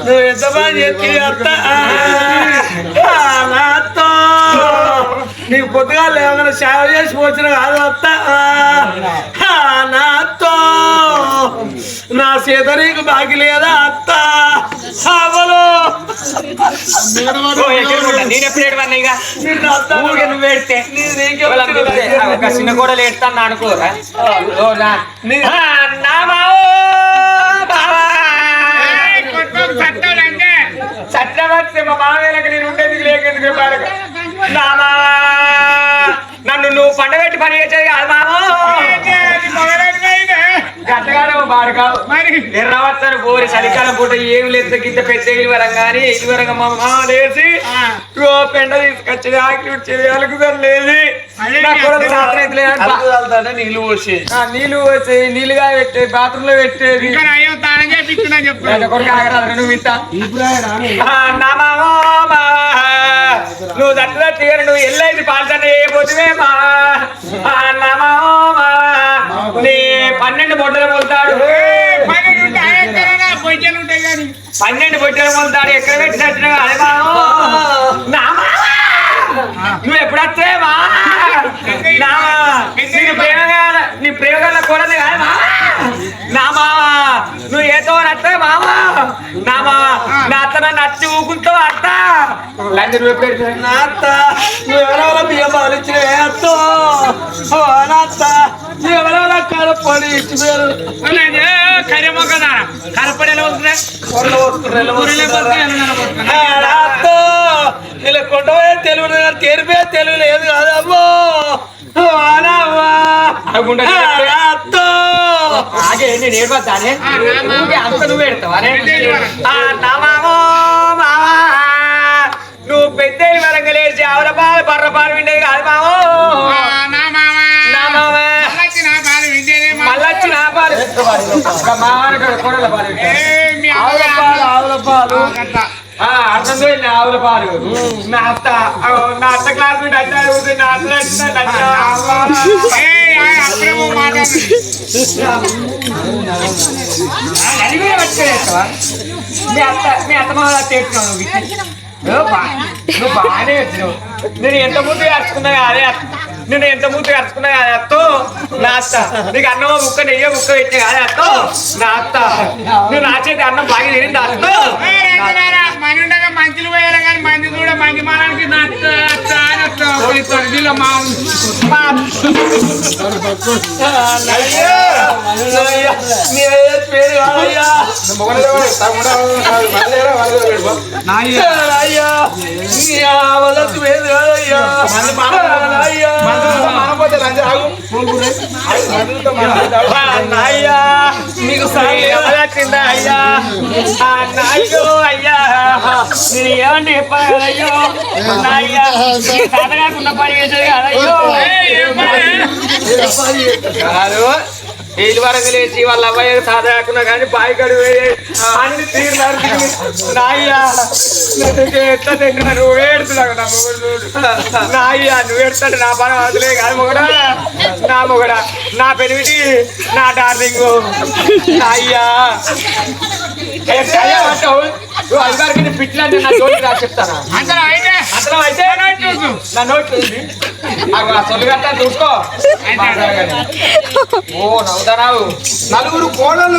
నువ్వు ఎంత బాగా చేస్తే అత్త ఆ, నా నీకు పొద్దుగా లేవగానే సేవ చేసి వచ్చిన కాదు అత్త ఆ, నా నా సీత నీకు బాకి లేదా అత్త అవలో నేను ఎప్పుడు ఏడవన్నా ఇక నిన్ను అత్త ఊరికే నువ్వు ఏడితే నీ- ఒక చిన్న కూడా ఏడుతాను అనుకోరా ఓ, నా- నీ- నా మావో, బావా. చట్టవస్తే మా మామయ్యలకు నేను ఉండేందుకు లేకెందుకు పాడక నా మావా, నన్ను నువ్వు పండబెట్టి పని చేసేది కాదు మామో బాడకావు ఎర్రవచ్చని పోరి చలికాలం పూట ఏం లేదు గింత పెద్ద ఇలువరం కానీ ఇలువరంగా మా మామ లేచి ఓ పెండ తీసుకొచ్చేది ఆకలి వచ్చేది అలుగుదల లేదు నీళ్ళు పోసి. ఆ, నీళ్ళు వచ్చేది నీళ్ళుగా పెట్టేది బాత్రూమ్లో పెట్టేది. నా కొడుకు ఆగరాదు నువ్వు ఇంత. ఆ, నా మామో మా. నువ్వు ఎల్లైతే పాల్చండి ఏ పోతువే మా పన్నెండు బొట్టలు పోతాడు పన్నెండు బొట్టలు పోతాడు ఎక్కడ పెట్టినట్టు అదే మామో నువ్వు ఎప్పుడు నా నీకు ప్రేమగా నీ ప్రేమగా కూడదు కాదు నా నువ్వు ఏతో అత్తే మామ? నా నా అత్త నన్ను అచ్చి ఊకుంటావు అత్త నువ్వు ఎప్పుడు ఎడుతున్నావు? నా అత్త నువ్వు ఎవరెవరో ఇలా కొండపోయే తెలుగు తెరిపే తెలుగు లేదు నేను అంత నువ్వు పెద్ద వరంగా లేచి ఆవుల పాలు బర్ర పాలు విండేది కాదు మామో పాలు ఇంకా మామని కొడల పాలు వింటాడు. ఆవుల పాలు ఆవుల పాలు. ఆ, అర్థం పోయింది ఆవుల పాలు. నా అత్త నా అత్త క్లాస్ మీద అత్త నా అత్త? మీ అత్త మీ అత్త నువ్వు బాగానే వచ్చినావు నేను ఎంత ముందు అరుచుకున్నా అదే నేను ఎంత ముందు అరుచుకున్నా అదే అత్తో నా అత్త నీకు అన్నం ముక్క నెయ్యి ముక్క పెట్టిన అదే అత్తో నా అత్త నువ్వు నా చేతి అన్నం బాగా తినింది అత్తో మంచులు పోయారు కానీ మంచి కూడా మంచి మానానికి తొడిలో మా పేరు కాదయ్యా అయ్యా నీ అయ్యా. నేను ఏమంటే చెప్పాను అయ్యో అయ్యా కాకుండా పని చేసేది కాదయ్యో ఏడు వరకు లేచి వాళ్ళ అబ్బాయి సాధారణ కానీ బాయి కడు అన్ని నాయ్యా ఎట్లా తింటున్నా నువ్వు ఏడుతున్నావు నా మొగుడు నాయ్యా నువ్వు ఏడుతాడు నా పని వదిలే కాదు మొగడా. నా మొగడా నా పెనిమిటి నా డార్లింగ్. నాయ్యా. నువ్వు అదిగారికి పిట్లని నా జోలికి రా చెప్తానా? అందరూ అయితే. అసలు అయితే. నా నోట్ ఉంది ఆ సొల్లుగట్ట చూసుకో. ఓ నవ్వుతానావు. నలుగురు కోడలు